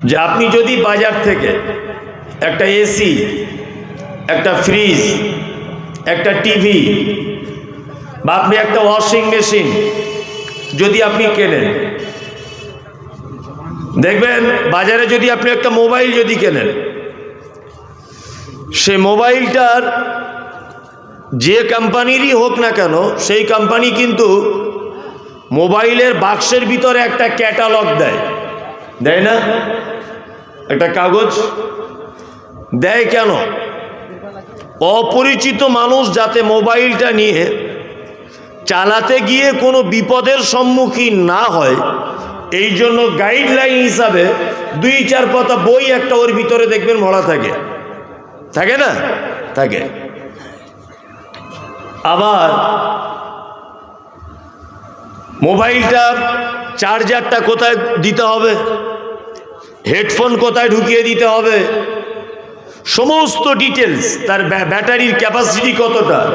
যে আপনি যদি বাজার থেকে একটা এসি একটা ফ্রিজ একটা টিভি বা আপনি একটা ওয়াশিং মেশিন যদি আপনি কেনেন, দেখবেন বাজারে যদি আপনি একটা মোবাইল যদি কেনেন, সে মোবাইলটার যে কোম্পানিরই হোক না কেন, সেই কোম্পানি কিন্তু মোবাইলের বাক্সের ভিতরে একটা ক্যাটালগ দেয়। দেয় না? একটা কাগজ? দেয় কেন? অপরিচিত মানুষ যাতে মোবাইলটা নিয়ে চালাতে গিয়ে কোনো বিপদের সম্মুখীন না হয়, এই জন্য গাইডলাইন হিসাবে দুই চার পাতা বই একটা ওর ভিতরে দেখবেন ভরা থাকে। থাকে না? থাকে। আবার মোবাইলটা চার্জারটা কোথায় দিতে হবে? হেডফোন কোথায় ঢুকিয়ে দিতে হবে? সমস্ত ডিটেলস তার ব্য- ব্যাটারির ক্যাপাসিটি কতটা?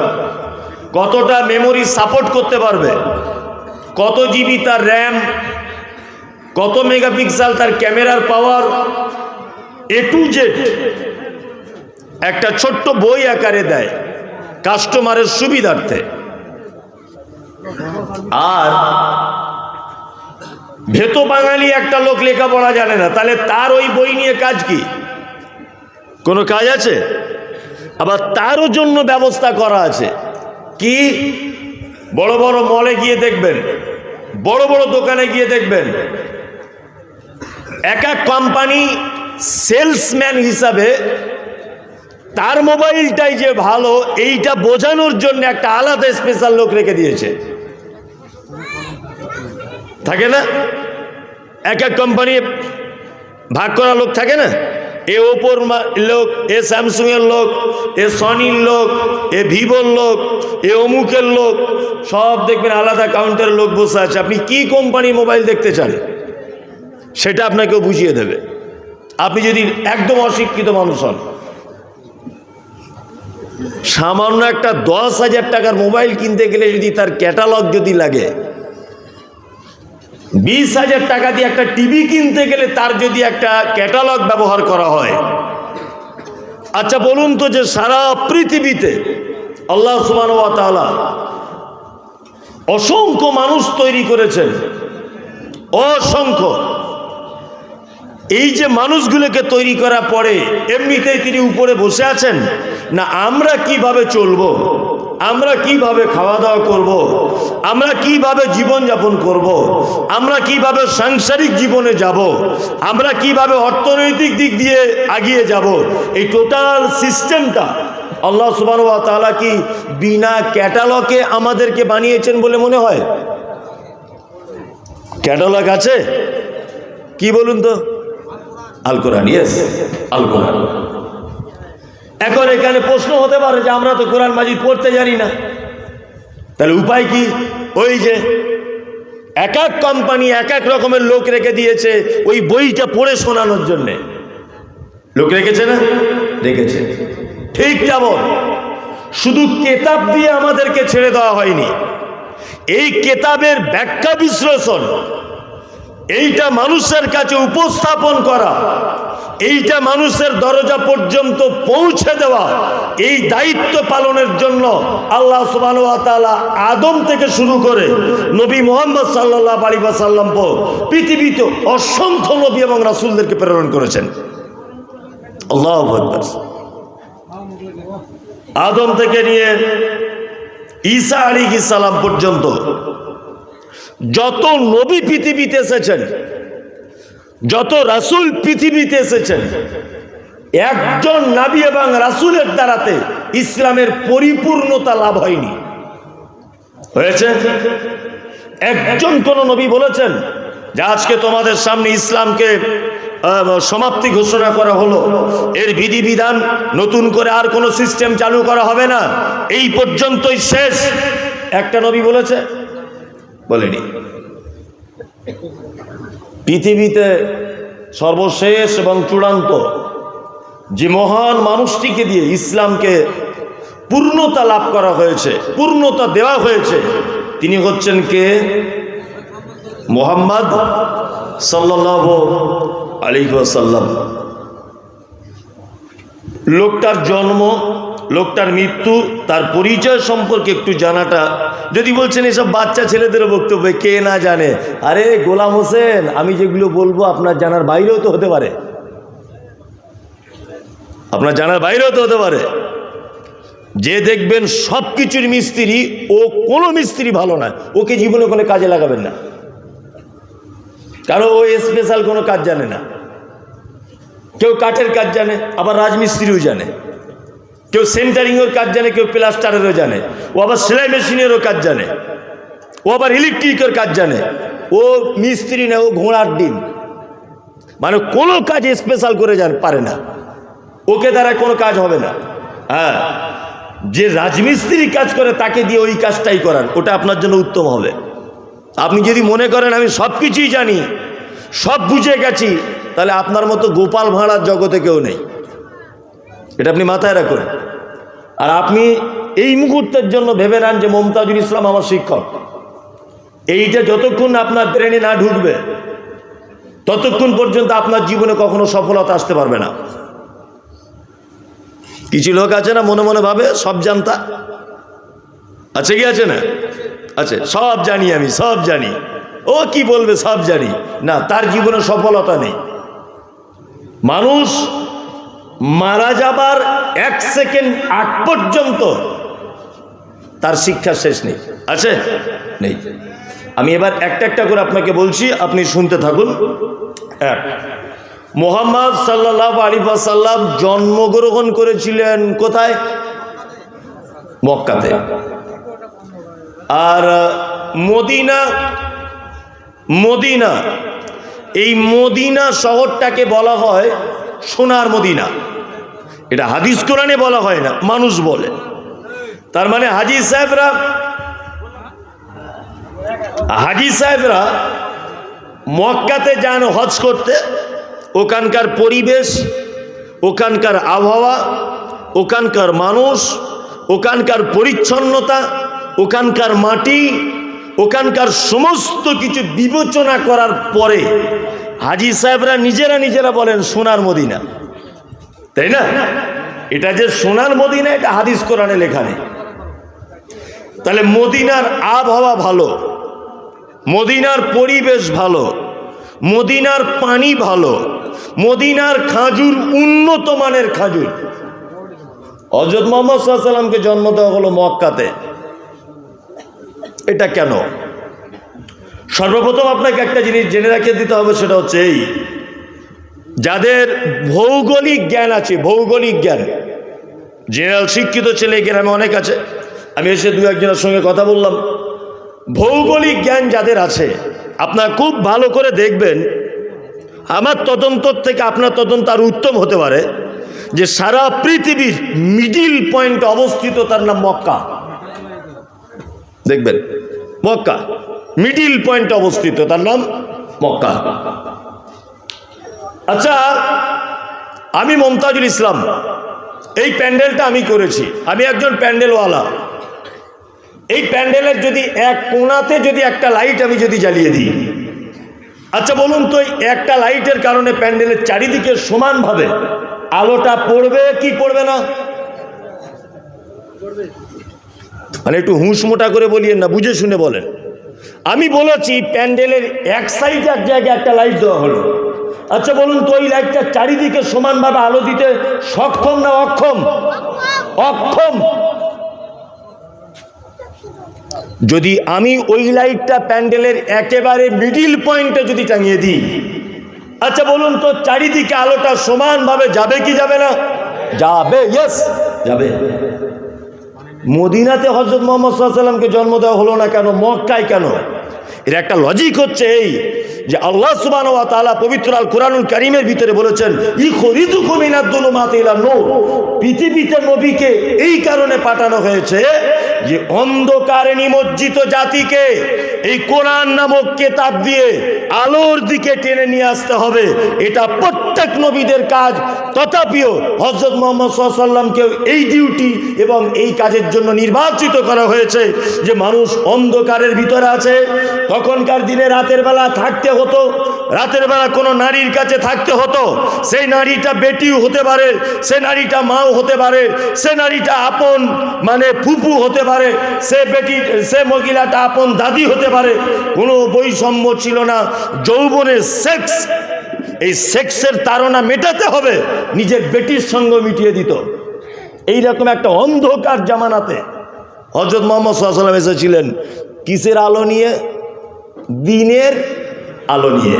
কতটা মেমোরি সাপোর্ট করতে পারবে? কত জিবি তার র্যাম কত মেগাপিক্সেল তার ক্যামেরার পাওয়ার এ টু জেড একটা ছোট্ট বই আকারে দেয় কাস্টমারের সুবিধার্থে। আর ভেতো বাঙালি একটা লোক লেখাপড়া জানে না, তাহলে তার ওই বই নিয়ে কাজ কি? কোনো কাজ আছে? আবার তারও জন্য ব্যবস্থা করা আছে। কি? বড় বড় মলে গিয়ে দেখবেন, বড় বড় দোকানে গিয়ে দেখবেন, এক এক কোম্পানি সেলসম্যান হিসাবে তার মোবাইলটাই যে ভালো, এইটা বোঝানোর জন্য একটা আলাদা স্পেশাল লোক রেখে দিয়েছে। এক এক কোম্পানি ভাগ করা লোক থাকে না? এ ওপোর লোক, এ স্যামসুংয়ের লোক, এ সনির লোক, এ ভিভোর লোক, এ অমুকের লোক, সব দেখবেন আলাদা কাউন্টারের লোক বসে আছে। আপনি কি কোম্পানি মোবাইল দেখতে চান? সেটা আপনাকেও বুঝিয়ে দেবে। আপনি যদি একদম অশিক্ষিত মানুষ হন, সামান্য একটা দশ হাজার টাকার মোবাইল কিনতে গেলে যদি তার ক্যাটালগ যদি লাগে বিশ হাজার টাকা দিয়ে একটা টিভি কিনতে গেলে তার যদি একটা ক্যাটালগ ব্যবহার করা হয়। আচ্ছা বলুন তো যে সারা পৃথিবীতে আল্লাহ সুবান তাআলা অসংখ্য মানুষ তৈরি করেছেন। অসংখ্য। এই যে মানুষগুলোকে তৈরি করা পরে এমনিতেই তিনি উপরে বসে আছেন, না আমরা কীভাবে চলবো? আমরা কীভাবে খাওয়া দাওয়া করব। আমরা কীভাবে জীবন যাপন করব। আমরা কীভাবে সাংসারিক জীবনে যাব। আমরা কীভাবে অর্থনৈতিক দিক দিয়ে আগিয়ে যাব এই টোটাল সিস্টেমটা আল্লাহ সুবান তাআলা কি বিনা ক্যাটালগে আমাদেরকে বানিয়েছেন বলে মনে হয় ক্যাটালগ আছে কি বলুন তো আল কোরআন ইয়েস আল কোরআন এখন এখানে প্রশ্ন হতে পারে যে আমরা তো কোরআন মাজিদ পড়তে জানি না। তাহলে উপায় কি? ওই যে এক এক কোম্পানি এক এক রকমের লোক রেখে দিয়েছে ওই বইটা পড়ে শোনানোর জন্যে। লোক রেখেছে না? রেখেছে। ঠিক তেমন। শুধু কেতাব দিয়ে আমাদেরকে ছেড়ে দেওয়া হয়নি। এই কেতাবের ব্যাখ্যা বিশ্লেষণ, এইটা মানুষের কাছে উপস্থাপন করা এইটা মানুষের দরজা পর্যন্ত পৌঁছে দেওয়া, এই দায়িত্ব পালনের জন্য আল্লাহ সুবাহ আদম থেকে শুরু করে নবী মোহাম্মদ সাল্লাহ আলী সাল্লাম পৃথিবীতে অসংখ্য নবী এবং রাসুলদেরকে প্রেরণ করেছেন আল্লাহ। আদম থেকে নিয়ে ঈসা আলী সালাম পর্যন্ত যত নবী পৃথিবীতে এসেছেন যত রাসূল পৃথিবীতে এসেছেন, একজন নাবী এবং রাসূলের দ্বারাতে ইসলামের পরিপূর্ণতা লাভ হয়নি। হয়েছে? একজন কোন নবী বলেছেন যে, আজকে তোমাদের সামনে ইসলামকে সমাপ্তি ঘোষণা করা হলো। এর বিধিবিধান নতুন করে আর কোনো সিস্টেম চালু করা হবে না। এই পর্যন্তই শেষ। একটা নবী বলেছে? বলেনি। পৃথিবীতে সর্বশেষ এবং চূড়ান্ত যে মহান মানুষটিকে দিয়ে ইসলামকে পূর্ণতা লাভ করা হয়েছে, পূর্ণতা দেওয়া হয়েছে, তিনি হচ্ছেন কে? মোহাম্মদ সাল্লাহ আলিহাসাল্লাম লোকটার জন্ম লোকটার মৃত্যু, তার পরিচয় সম্পর্কে একটু জানাটা। যদি বলছেন এসব বাচ্চা ছেলেদের বক্তব্য, কে না জানে? আরে গোলাম হোসেন, আমি যেগুলো বলব আপনার জানার বাইরেও তো হতে পারে। আপনার জানার বাইরেও তো হতে পারে। যে দেখবেন সব কিছুর মিস্ত্রি, ও কোনো মিস্ত্রি ভালো না। ওকে জীবনে কোনো কাজে লাগাবেন না। কারণ ও স্পেশাল কোনো কাজ জানে না। কেউ কাঠের কাজ জানে, আবার রাজমিস্ত্রিও জানে। কেউ সেন্টারিংয়ের কাজ জানে, কেউ প্লাস্টারেরও জানে। ও আবার সেলাই মেশিনেরও কাজ জানে। ও আবার ইলেকট্রিকের কাজ জানে। ও মিস্ত্রি না, ও ঘোড়ার ডিম। মানে কোনো কাজ স্পেশাল করে জান পারে না। ওকে দ্বারা কোনো কাজ হবে না। হ্যাঁ। যে রাজমিস্ত্রি কাজ করে, তাকে দিয়ে ওই কাজটাই করান ওটা আপনার জন্য উত্তম হবে। আপনি যদি মনে করেন, আমি সব কিছুই জানি, সব বুঝে গেছি, তাহলে আপনার মতো গোপাল ভাঁড়ার জগতে কেউ নেই। এটা আপনি মাথায় রাখুন। আর আপনি এই মুহূর্তের জন্য ভেবে নেন যে মমতাজুল ইসলাম আমার শিক্ষক। এইটা যতক্ষণ আপনার ব্রেনে না ঢুকবে, ততক্ষণ পর্যন্ত আপনার জীবনে কখনো সফলতা আসতে পারবে না। কিছু লোক আছে না, মনে মনে ভাবে, সব জানতা? আছে কি আছে না? আছে, সব জানি আমি, সব জানি। ও কি বলবে, সব জানি। না, তার জীবনে সফলতা নেই। মানুষ মারা যাবার এক সেকেন্ড আগ পর্যন্ত তার শিক্ষা শেষ নেই। আছে? নেই। আমি এবার একটা একটা করে আপনাকে বলছি, আপনি শুনতে থাকুন। এক, মোহাম্মদ সাল্লাহ আলিফাসাল্লাম জন্মগ্রহণ করেছিলেন কোথায়? মক্কাতে। আর, মদিনা মদিনা, এই মদিনা শহরটাকে বলা হয় সোনার মদিনা। এটা হাদিস কোরআনে বলা হয় না, মানুষ বলে। তার মানে হাজি সাহেবরা হাজি সাহেবরা মক্কাতে যান হজ করতে, ওখানকার পরিবেশ, ওখানকার আবহাওয়া, ওখানকার মানুষ, ওখানকার পরিচ্ছন্নতা, ওখানকার মাটি, ওখানকার সমস্ত কিছু বিবেচনা করার পরে হাজি সাহেবরা নিজেরা নিজেরা বলেন সোনার মদিনা। তাই না? এটা যে সোনার মদিনা, এটা হাদিস কোরআনে লেখা নেই। তাহলে মদিনার আবহাওয়া ভালো, মদিনার পরিবেশ ভালো, মদিনার পানি ভালো, মদিনার খাজুর উন্নত মানের খাজুর। হজরত মোহাম্মদ সাল্লামকে জন্ম দেওয়া হলো মক্কাতে। এটা কেন? সর্বপ্রথম আপনাকে একটা জিনিস জেনে রাখিয়ে দিতে হবে, সেটা হচ্ছে এই। যাদের ভৌগোলিক জ্ঞান আছে, ভৌগোলিক জ্ঞান, জেনারেল শিক্ষিত ছেলে গ্রামে অনেক আছে, আমি এসে দু একজনের সঙ্গে কথা বললাম। ভৌগোলিক জ্ঞান যাদের আছে, আপনার খুব ভালো করে দেখবেন, আমার তদন্ত থেকে আপনার তদন্ত আর উত্তম হতে পারে, যে সারা পৃথিবীর মিডিল পয়েন্ট অবস্থিত তার নাম মক্কা। দেখবেন, মক্কা। মিডিল পয়েন্ট অবস্থিত, তার নাম মক্কা। আচ্ছা আমি মমতাজুল ইসলাম, এই প্যান্ডেলটা আমি করেছি। আমি একজন প্যান্ডেলওয়ালা। এই প্যান্ডেলের যদি এক কোণাতে যদি একটা লাইট আমি যদি জ্বালিয়ে দিই আচ্ছা বলুন তো একটা লাইটের কারণে প্যান্ডেলের চারিদিকে সমানভাবে আলোটা পড়বে, কি পড়বে না? মানে একটু হুঁশ মোটা করে বলিয়েন না, বুঝে শুনে বলেন। আমি বলেছি, প্যান্ডেলের এক সাইডে এক জায়গায় একটা লাইট দেওয়া হলো। আচ্ছা বলুন তো, ওই লাইটটা চারিদিকে সমানভাবে আলো দিতে সক্ষম না অক্ষম? অক্ষম। যদি আমি ওই লাইটটা প্যান্ডেলের একেবারে মিডিল পয়েন্টে যদি টাঙিয়ে দিই আচ্ছা বলুন তো, চারিদিকে আলোটা সমানভাবে যাবে কি যাবে না? যাবে ইয়েস যাবে। মদিনাতে হজরত মোহাম্মদ সাল্লামকে জন্ম দেওয়া হলো না কেন? মক্কায় কেন? এর একটা লজিক হচ্ছে এই যে আল্লাহ সুবান ওয়া তালা পবিত্র আল কোরআনুল কারিমের ভিতরে বলেছেন ই খরিদু কমিনাদ্দুল মাতিলা নো পৃথিবীতে নবীকে এই কারণে পাঠানো হয়েছে যে অন্ধকারে নিমজ্জিত জাতিকে এই কোরআন নামক কেতাব দিয়ে আলোর দিকে টেনে নিয়ে আসতে হবে। এটা প্রত্যেক নবীদের কাজ। তথাপিও হজরত মোহাম্মদ সাল্লামকেও এই ডিউটি এবং এই কাজের জন্য নির্বাচিত করা হয়েছে যে মানুষ অন্ধকারের ভিতরে আছে। তখনকার দিনে রাতের বেলা থাকতে হতো। রাতের বেলা কোনো নারীর কাছে থাকতে হতো। সেই নারীটা বেটিও হতে পারে, সে নারীটা মাও হতে পারে, সে নারীটা আপন মানে ফুপু হতে পারে। সে বেটি সে মহিলাটা আপন দাদি হতে পারে, কোনো বৈষম্য ছিল না। যৌবনের সেক্স এই সেক্সের তাড়না মেটাতে হবে, নিজের বেটির সঙ্গে মিটিয়ে দিত। এইরকম একটা অন্ধকার জামানাতে হজরত মোহাম্মদ সাল্লাম এসেছিলেন। কিসের আলো নিয়ে? দিনের আলো নিয়ে।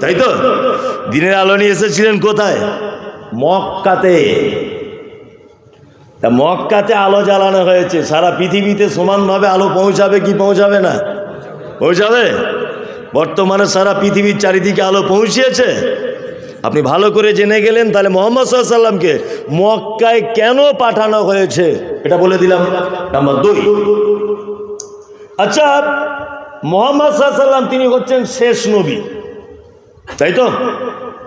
তাই তো? দিনের আলো নিয়ে এসেছিলেন কোথায়? মক্কাতে। তা মক্কাতে আলো জ্বালানো হয়েছে, সারা পৃথিবীতে সমানভাবে আলো পৌঁছাবে কি পৌঁছাবে না? পৌঁছাবে? বর্তমানে সারা পৃথিবীর চারিদিকে আলো পৌঁছিয়েছে। আপনি ভালো করে জেনে গেলেন, তাহলে মোহাম্মদ সাল্লামকে মক্কায় কেন পাঠানো হয়েছে? এটা বলে দিলাম। নাম্বার দুই। আচ্ছা মোহাম্মদ সাল্লাম তিনি হচ্ছেন শেষ নবী। তাই তো?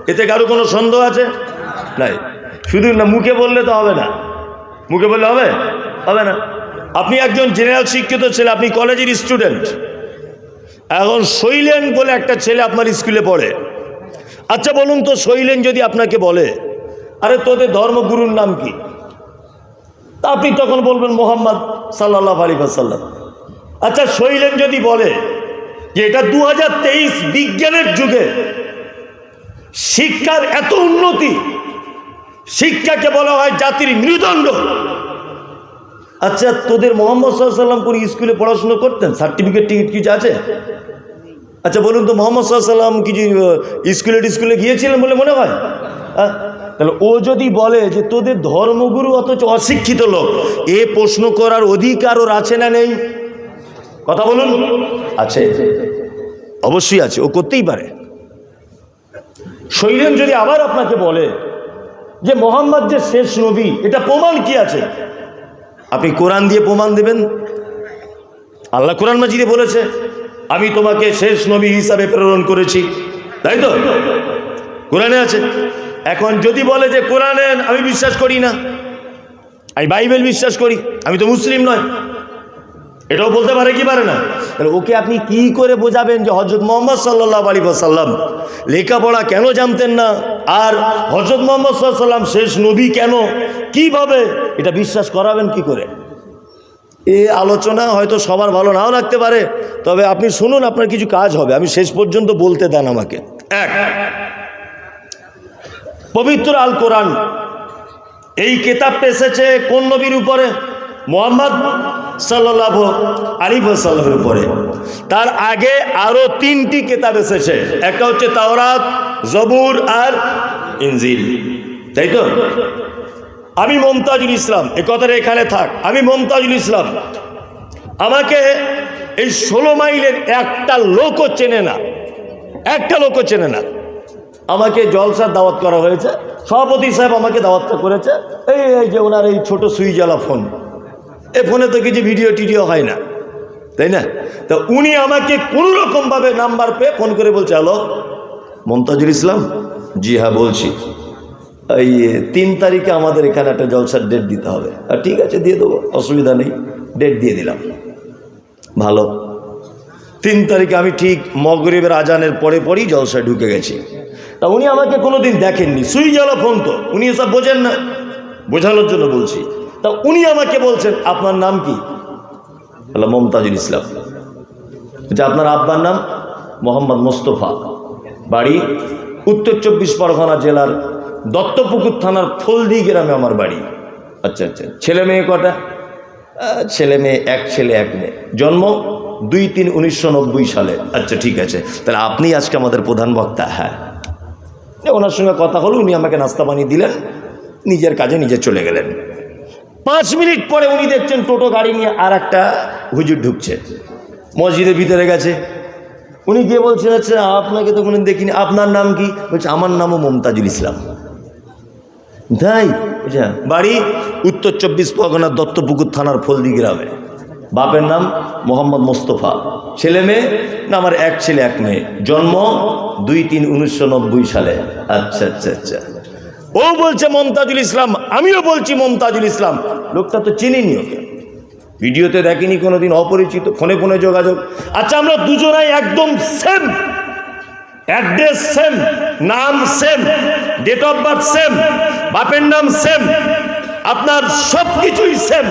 এতে কারও কোনো সন্দেহ আছে? নাই। শুধু না মুখে বললে তো হবে না। মুখে বললে হবে? হবে না। আপনি একজন জেনারেল শিক্ষিত ছেলে, আপনি কলেজের স্টুডেন্ট এখন শৈলেন বলে একটা ছেলে আপনার স্কুলে পড়ে। আচ্ছা বলুন তো শৈলেন যদি আপনাকে বলে, আরে তোদের ধর্মগুরুর নাম কি? তা আপনি তখন বলবেন মোহাম্মদ সাল্লাহ আলী সাল্লাম আচ্ছা শৈলেন যদি বলে যে এটা দু হাজার তেইশ বিজ্ঞানের যুগে শিক্ষার এত উন্নতি শিক্ষাকে বলা হয় জাতির মৃদণ্ড। আচ্ছা তোদের মোহাম্মদ সাল্লাম কোন স্কুলে পড়াশুনো করতেন? সার্টিফিকেট টিকিট কিছু আছে? আচ্ছা বলুন তো, মোহাম্মদ সাল্লাম কিছু স্কুলে টিস্কুলে গিয়েছিলেন বলে মনে হয়? তাহলে ও যদি বলে যে তোদের ধর্মগুরু অথচ অশিক্ষিত লোক, এ প্রশ্ন করার অধিকার ওর আছে না নেই? কথা বলুন। আছে, অবশ্যই আছে, ও করতেই পারে। শৈলেন যদি আবার আপনাকে বলে যে মোহাম্মদ যে শেষ নবী, এটা প্রমাণ কি আছে? আপনি কোরআন দিয়ে প্রমাণ দেবেন? আল্লাহ কোরআন মাজিদে বলেছে, আমি তোমাকে শেষ নবী হিসাবে প্রেরণ করেছি। তাই তো? কোরআনে আছে। এখন যদি বলে যে কোরআনে আমি বিশ্বাস করি না। আমি বাইবেল বিশ্বাস করি, আমি তো মুসলিম নয়। এটাও বলতে পারে কি পারে না? ওকে আপনি কি করে বোঝাবেন যে হজরত মোহাম্মদ সাল্লাহ আলী সাল্লাম লেখাপড়া কেন জানতেন না? আর হজরত মোহাম্মদ সাল্লাম শেষ নবী কেন? কীভাবে? এটা বিশ্বাস করাবেন কি করে? এ আলোচনা হয়তো সবার ভালো নাও লাগতে পারে, তবে আপনি শুনুন আপনার কিছু কাজ হবে। আমি শেষ পর্যন্ত বলতে দেন আমাকে। এক, পবিত্র আল কোরআন, এই কেতাবটা এসেছে কোন নবীর উপরে? মোহাম্মদ সাল্লাহ আলিফ সাল্লামের উপরে। তার আগে আরও তিনটি কেতাব এসেছে। একটা হচ্ছে তাওরাত, জবুর আর ইনজিল। তাই তো? আমি মমতাজুল ইসলাম, এ কথাটা এখানে থাক। আমি মমতাজুল ইসলাম। আমাকে এই ষোলো মাইলের একটা লোকও চেনে না। একটা লোকও চেনে না। আমাকে জলসার দাওয়াত করা হয়েছে। সভাপতি সাহেব আমাকে দাওয়াতটা করেছে। এই যে ওনার এই ছোট সুইজালা ফোন। এ ফোনে তো কিছু ভিডিও টিডিও হয় না, তাই না? তা উনি আমাকে কোনো রকমভাবে নাম্বার পেয়ে ফোন করে বলছে, হ্যালো, মমতাজুল ইসলাম? জি হ্যাঁ বলছি। এই তিন তারিখে আমাদের এখানে একটা জলসার ডেট দিতে হবে। আর ঠিক আছে, দিয়ে দেবো, অসুবিধা নেই ডেট দিয়ে দিলাম। ভালো। তিন তারিখে আমি ঠিক মগরিবের আজানের পরে পরেই জলসায় ঢুকে গেছি। তা উনি আমাকে কোনো দিন দেখেননি সুই জ্বালা ফোন তো, উনি এসব বোঝেন না। বোঝানোর জন্য বলছি। তা উনি আমাকে বলছেন, আপনার নাম কি? বললাম মমতাজুল ইসলাম। যে আপনার আব্বার নাম? মোহাম্মদ মোস্তফা। বাড়ি উত্তর চব্বিশ পরগনা জেলার দত্তপুকুর থানার ফলদি গ্রামে আমার বাড়ি। আচ্ছা আচ্ছা ছেলে মেয়ে কটা? ছেলে মেয়ে এক, ছেলে এক মেয়ে। জন্ম দুই তিন উনিশশো সালে। আচ্ছা ঠিক আছে, তাহলে আপনি আজকে আমাদের প্রধান বক্তা হ্যাঁ। ওনার সঙ্গে কথা হলো, উনি আমাকে নাস্তা বানিয়ে দিলেন, নিজের কাজে নিজে চলে গেলেন। পাঁচ মিনিট পরে উনি দেখছেন টোটো গাড়ি নিয়ে আর একটা হুজুর ঢুকছে। মসজিদের ভিতরে গেছে। উনি গিয়ে বলছেন আচ্ছা আপনাকে তো কোনো দেখিনি। আপনার নাম কি? বলছে, আমার নামও মমতাজুল ইসলাম। তাই আচ্ছা বাড়ি উত্তর চব্বিশ পরগনার দত্তপুকুর থানার ফলদি গ্রামে। বাপের নাম মোহাম্মদ মোস্তফা। ছেলে মেয়ে না, আমার এক ছেলে, এক মেয়ে। জন্ম দুই তিন উনিশশো সালে। আচ্ছা আচ্ছা আচ্ছা। ও বলছে, মমতাজুল ইসলাম, আমিও বলছি মমতাজুল ইসলাম। লোকটা তো চিনিনি ওকে। ভিডিওতে দেখিনি কোনোদিন, অপরিচিত, ফোনে ফোনে যোগাযোগ। আচ্ছা আমরা দুজনাই একদম সেম অ্যাড্রেস সেম নাম same date of birth same বাপের নাম সেম আপনার সব কিছুই সেম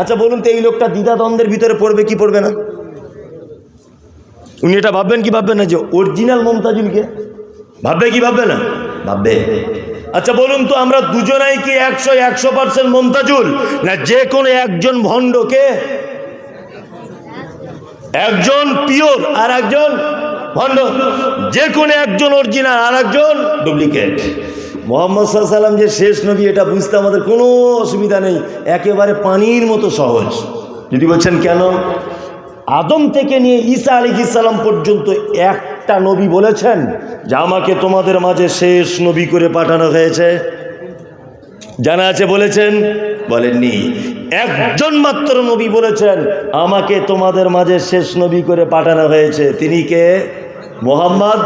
আচ্ছা বলুন তো, এই লোকটা দ্বিধাদ্বন্দ্বের ভিতরে পড়বে, কি পড়বে না? উনি এটা ভাববেন কি ভাববেন না যে, অরিজিনাল মমতাজুলকে? ভাববে কি ভাববে না? ভাববে। আচ্ছা বলুন তো, আমরা দুজনাই কি একশো একশো পার্সেন্ট মমতাজুল না, যে কোনো একজন ভণ্ডকে? একজন পিওর, আর একজন ভণ্ড। যে কোনো একজন অরিজিনাল, আর একজন ডুপ্লিকেট। মোহাম্মদ সাল্লাম যে শেষ নবী, এটা বুঝতে আমাদের কোনো অসুবিধা নেই। একেবারে পানির মতো সহজ। যদি বলছেন কেন? আদম থেকে নিয়ে ঈসা আলী ইসালাম পর্যন্ত একটা নবী বলেছেন যে আমাকে তোমাদের মাঝে শেষ নবী করে পাঠানো হয়েছে। জানা আছে বলেছেন? বলেননি। একজন মাত্র নবী বলেছেন, আমাকে তোমাদের মাঝে শেষ নবী করে পাঠানো হয়েছে। তিনি কে? মোহাম্মদ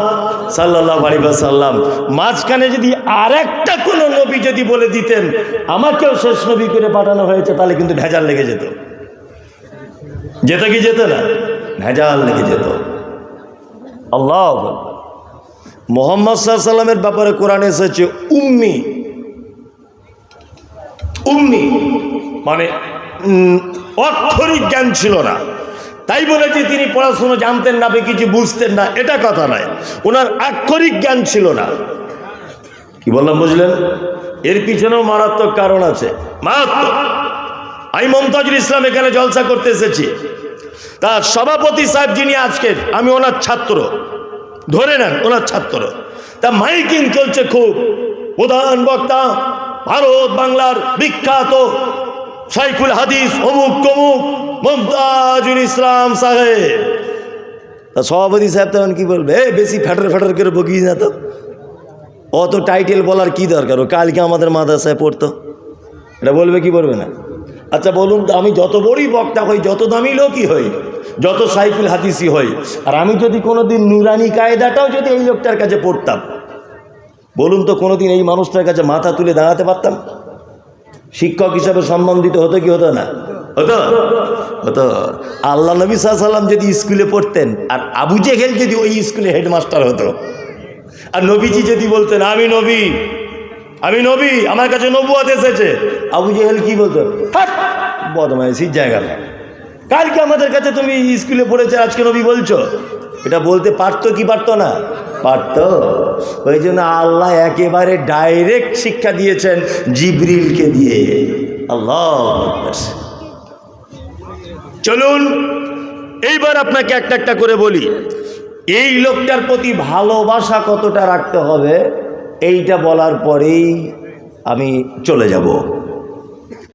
সাল্লাহ সাল্লাম মাঝখানে যদি আর একটা কোনো নবী যদি বলে দিতেন, আমাকেও শেষ নবী করে পাঠানো হয়েছে, তাহলে কিন্তু ভেজাল লেগে যেত। যেত কি যেত না? ভেজাল লেগে যেত। আল্লাহ। মোহাম্মদ সাল্লামের ব্যাপারে কোরআন এসেছে উম্মি। উম্মি মানে অক্ষরিক জ্ঞান ছিল না। তাই বলে যে তিনি পড়াশুনো জানতেন না বা কিছু বুঝতেন না, এটা কথা নয়। ওনার আক্ষরিক জ্ঞান ছিল না। কি বললাম বুঝলেন? এর পিছনেও মারাত্মক কারণ আছে। মারাত্মক। আমি মমতাজুল ইসলাম এখানে জলসা করতে এসেছি। তার সভাপতি সাহেব যিনি আজকের আমি ওনার ছাত্র। ধরে নেন ওনার ছাত্র। তা মাইকিং চলছে খুব। প্রধান বক্তা ভারত বাংলার বিখ্যাত সাইকুল হাদিস অমুক তমুক মমতাজুল ইসলাম সাহেব। তা সভাপতি সাহেব তখন কি বলবে? "এ, বেশি ফ্যাটার ফ্যাটার করে বকিয়ে না তো। অত টাইটেল বলার কি দরকার? ও কালকে আমাদের মাদ্রাসায় পড়তো। এটা বলবে কি বলবে না? আচ্ছা বলুন তো আমি যত বড়ই বক্তা হই, যত দামি লোকই হই, যত সাইকুল হাদিসি হই, আর আমি যদি কোনোদিন নুরানি কায়দাটাও যদি এই লোকটার কাছে পড়তাম, বলুন তো কোনোদিন এই মানুষটার কাছে মাথা তুলে দাঁড়াতে পারতাম? শিক্ষক হিসাবে সম্বন্ধিত হতো কি হতো না? হতো হতো। আল্লাহ নবী সাল্লাম যদি স্কুলে পড়তেন, আর আবু জেহেল যদি ওই স্কুলে হেডমাস্টার হতো, আর নবীজি যদি বলতেন, আমি নবী। আমি নবী, আমার কাছে নবুয়াত এসেছে। আবু জেহেল কি বলতো? হাট বদমাইশির জায়গা কালকে আমাদের কাছে তুমি স্কুলে পড়েছে, আজকে নবী বলছো। এটা বলতে পারতো কি পারতো না? পারতো। ওই জন্য আল্লাহ একেবারে ডাইরেক্ট শিক্ষা দিয়েছেন, জিবরিলকে দিয়ে। আল্লাহ চলুন, এইবার আপনাকে একটা একটা করে বলি। এই লোকটার প্রতি ভালোবাসা কতটা রাখতে হবে? এইটা বলার পরেই আমি চলে যাব।